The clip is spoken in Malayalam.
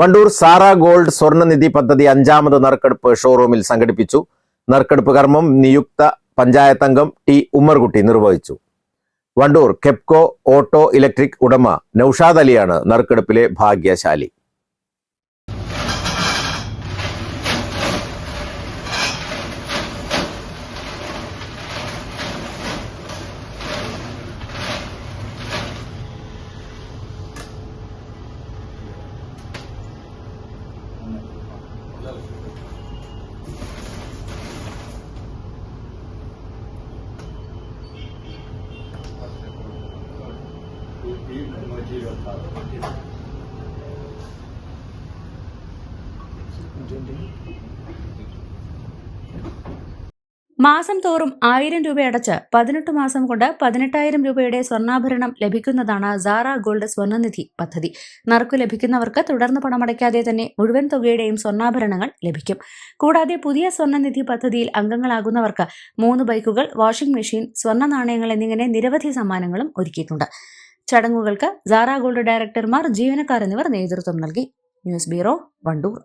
വണ്ടൂർ സാറ ഗോൾഡ് സ്വർണനിധി പദ്ധതി അഞ്ചാമത് നറുക്കെടുപ്പ് ഷോറൂമിൽ സംഘടിപ്പിച്ചു. നറുക്കെടുപ്പ് കർമ്മം നിയുക്ത പഞ്ചായത്ത് അംഗം ടി ഉമ്മർകുട്ടി നിർവഹിച്ചു. വണ്ടൂർ കെപ്കോ ഓട്ടോ ഇലക്ട്രിക് ഉടമ നൌഷാദ് അലിയാണ് നറുക്കെടുപ്പിലെ ഭാഗ്യശാലി. മാസം തോറും ആയിരം രൂപ അടച്ച് പതിനെട്ട് മാസം കൊണ്ട് പതിനെട്ടായിരം രൂപയുടെ സ്വർണാഭരണം ലഭിക്കുന്നതാണ് സാറ ഗോൾഡ് സ്വർണനിധി പദ്ധതി. നറുക്കു ലഭിക്കുന്നവർക്ക് തുടർന്ന് പണമടയ്ക്കാതെ തന്നെ മുഴുവൻ തുകയുടെയും സ്വർണാഭരണങ്ങൾ ലഭിക്കും. കൂടാതെ പുതിയ സ്വർണനിധി പദ്ധതിയിൽ അംഗങ്ങളാകുന്നവർക്ക് മൂന്ന് ബൈക്കുകൾ വാഷിംഗ് മെഷീൻ സ്വർണ നാണയങ്ങൾ എന്നിങ്ങനെ നിരവധി സമ്മാനങ്ങളും ഒരുക്കിയിട്ടുണ്ട്. ചടങ്ങുകൾക്ക് സാറ ഗോൾഡ് ഡയറക്ടർമാർ ജീവനക്കാർ എന്നിവർ നേതൃത്വം നൽകി. News bureau Wandoor.